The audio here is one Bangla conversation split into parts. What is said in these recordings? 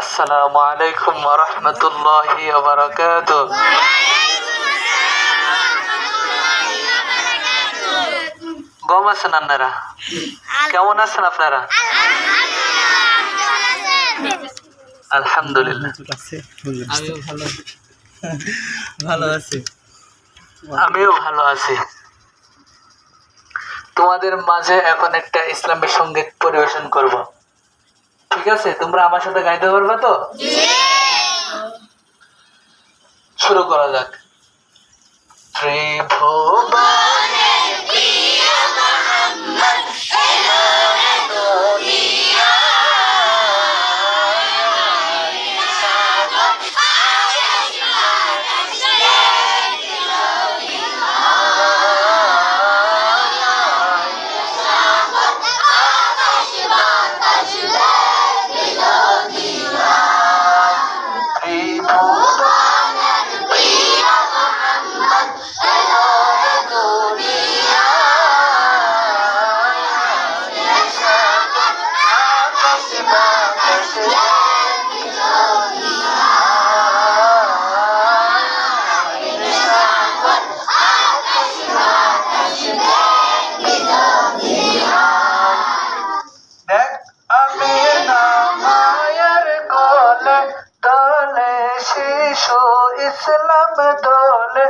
আসসালামু আলাইকুম রহমতুল্লাহি বারাকাত গম আছেন আপনারা? কেমন আছেন আপনারা? আলহামদুলিল্লাহ। আমিও ভালো। ভালো আছি। আমিও ভালো আছি। তোমাদের মাঝে এখন একটা ইসলামী সংগীত পরিবেশন করব। ঠিক আছে তোমরা আমার সাথে গাইতে পারবে তো? শুরু করা যাক। ত্রিভুবন। ইসলাম দলে।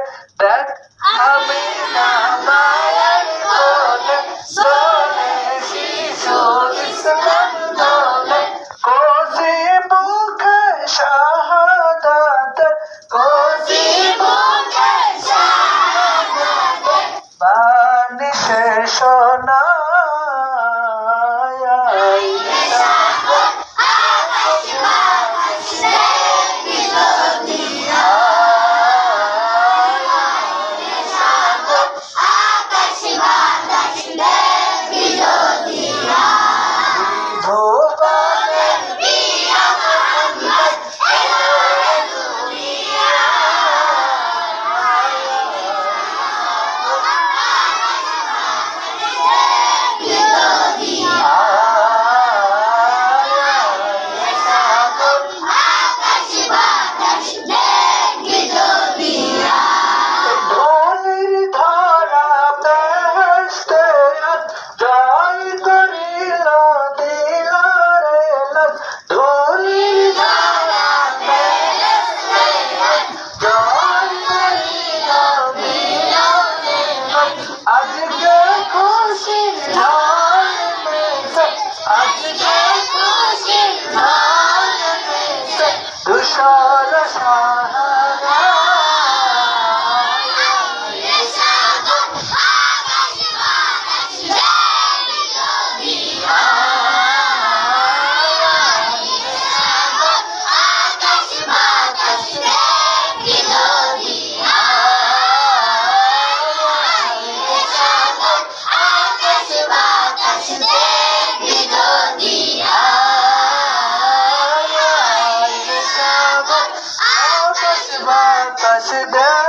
passe dela.